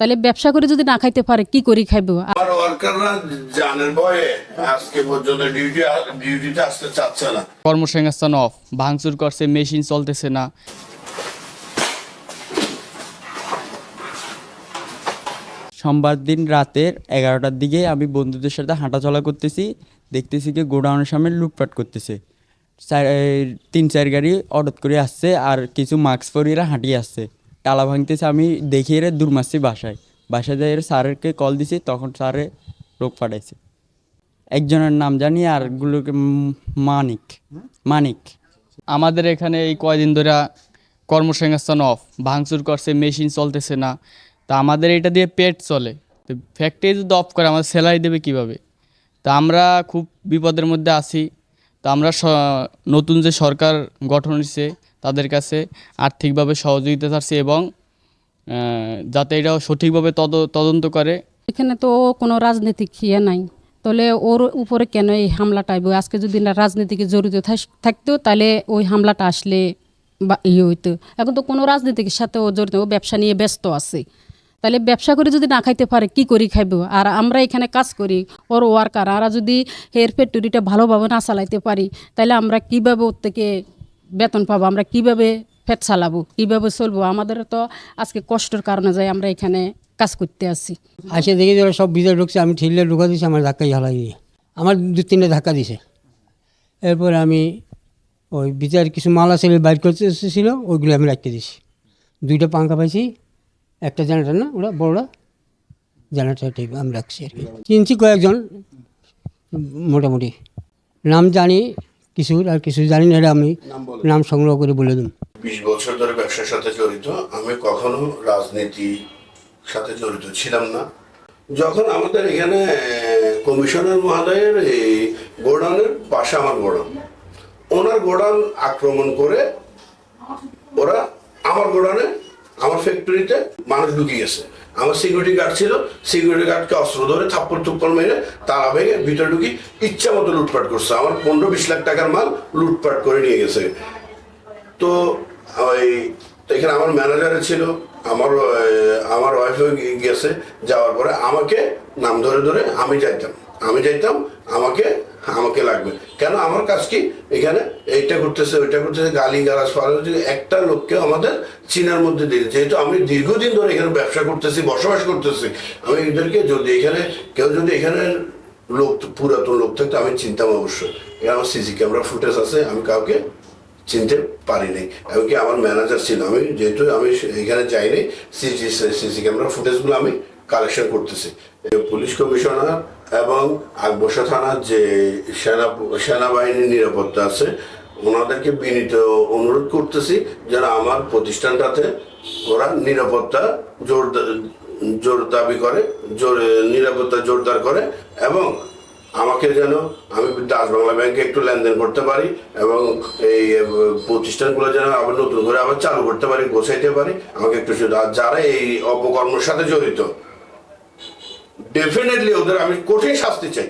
তাহলে ব্যবসা করে যদি না খাইতে পারে কি করি খাইবো? আমার ওয়ার্কাররা জানের ভয়ে আজকে পর্যন্ত ডিউটি ডিউটিতে আসতে চাচ্ছে না। কর্মসংস্থান অফ ভাঙচুর করছে মেশিন চলতেছে না। সোমবার দিন রাতের এগারোটার দিকে আমি বন্ধুদের সাথে হাঁটাচলা করতেছি দেখতেছি কি গোডাউনের সামনে লুটপাট করতেছে। তিন চার গাড়ি অডত করে আসছে আর কিছু মাস্ক পরিয়ে হাঁটিয়ে আসছে। টালা ভাঙতেছে, আমি দেখিয়ে রে দূর মারছি বাসায়। বাসায় যাই স্যারকে কল দিছি, তখন স্যারে লোক পাঠাইছে। একজনের নাম জানি আর গুলোকে মানিক। মানিক। আমাদের এখানে এই কয়দিন ধরে কর্মসংস্থান অফ ভাঙচুর করছে মেশিন চলতেছে না। তা আমাদের এটা দিয়ে পেট চলে। তো ফ্যাক্টরি যদি অফ করে, আমাদের স্যালারি দেবে কীভাবে? তা আমরা খুব বিপদের মধ্যে আছি। তা আমরা নতুন যে সরকার গঠন হয়েছে তাদের কাছে আর্থিকভাবে সহযোগিতা চাচ্ছি এবং যাতে এটা সঠিকভাবে তদ, তদন্ত করে। এখানে তো কোনো রাজনীতিক ইয়ে নাই। তাহলে ওর উপরে কেন এই হামলাটা আইব আজকে যদি না রাজনীতিকে জড়িত থাকতো তাহলে ওই হামলাটা আসলে বা ইয়ে হইতো। এখন তো কোনো রাজনীতিকের সাথে ও জড়িত ও ব্যবসা নিয়ে ব্যস্ত আছে। তাহলে ব্যবসা করে যদি না খাইতে পারে, কি করি খাইবো? আর আমরা এখানে কাজ করি, ওর ওয়ার্কার আর যদি হের ফ্যাক্টরিটা ভালোভাবে না চালাইতে পারি, তাহলে আমরা কীভাবে ওর থেকে বেতন পাবো, আমরা কীভাবে পেট চালাবো, কীভাবে চলবো, আমাদের তো আজকে কষ্টের কারণে যাই আমরা এখানে কাজ করতে আসি। আসে দেখি সব ভিতরে ঢুকছে, আমি ঠিল্লে ঢুকা দিয়েছি আমার ধাক্কাই ঝালাই দিয়ে আমার দু তিনটে ধাক্কা দিছে। এরপরে আমি ওই ভিতরে কিছু মাল আছে বাইর করতে এসেছিল, ওইগুলো আমি রাখতে দিছি। দুইটা পাঙ্খা পাইছি, একটা জেনারেটার না ওরা বড়রা জেনারেটার টাইপ আমি রাখছি আর কি। চিনছি কয়েকজন মোটামুটি। নাম জানি কিছু আর কিছু জানি না এটা আমি। নাম সংগ্রহ করে বলে দিন বিশ বছর ধরে ব্যবসার সাথে জড়িত আমি কখনো রাজনীতি সাথে জড়িত ছিলাম না। যখন আমাদের এখানে কমিশনার মহোদয়ের এই গোডাউনের পাশে আমার গোডাউন ওনার গোডাউন আক্রমণ করে ওরা আমার গোডাউনে আমার ফ্যাক্টরিতে মানুষ গেছে আমার সিকিউরিটি গার্ড ছিল সিকিউরিটি গার্ডকে অস্ত্র ধরে থাপ্পড় থুপ্পর মেরে তারা ভেঙে ভিতরে ঢুকি ইচ্ছা মতো লুটপাট করছে। আমার পনেরো বিশ লাখ টাকার মাল লুটপাট করে নিয়ে গেছে। তো ওই এখানে আমার ম্যানেজারে ছিল, আমার আমার ওয়াইফও গেছে যাওয়ার পরে আমাকে নাম ধরে ধরে আমি যাইতাম। আমি যাইতাম, আমাকে আমাকে লাগবে। কেন? আমার কাজ কি? এখানে এইটা করতেছে ওইটা করতেছে গালি গালাজ ফালাজ একটা লোককে আমাদের চিনার মধ্যে দিল যেহেতু আমি দীর্ঘদিন ধরে এখানে ব্যবসা করতেছি, বসবাস করতেছি, আমি এদেরকে যদি এখানে, কেউ যদি এখানে লোক, পুরাতন লোক থাকতো, আমি চিনতাম অবশ্যই। এখানে আমার সিসি ক্যামেরা ফুটেজ আছে, আমি কাউকে চিনতে পারিনি। এমনকি আমার ম্যানেজার ছিল। আমি যেহেতু আমি এখানে যাইনি, সিসি সিসি ক্যামেরা ফুটেজগুলো আমি কালেকশন করতেছি। পুলিশ কমিশনার এবং আকবসা থানার যে সেনা সেনাবাহিনীর নিরাপত্তা আছে, ওনাদেরকে বিনীত অনুরোধ করতেছি যেন আমার প্রতিষ্ঠানটাতে ওরা নিরাপত্তা জোর জোর দাবি করে, জোর, নিরাপত্তা জোরদার করে এবং আমাকে যেন আমি দাস বাংলা ব্যাংকে একটু লেনদেন করতে পারি এবং এই প্রতিষ্ঠানগুলো যেন আবার নতুন করে আবার চালু করতে পারি, গোছাইতে পারি। আমাকে একটু যারা এই অপকর্মের সাথে জড়িত ডেফিনেটলি ওদের আমি কঠিন শাস্তি চাই।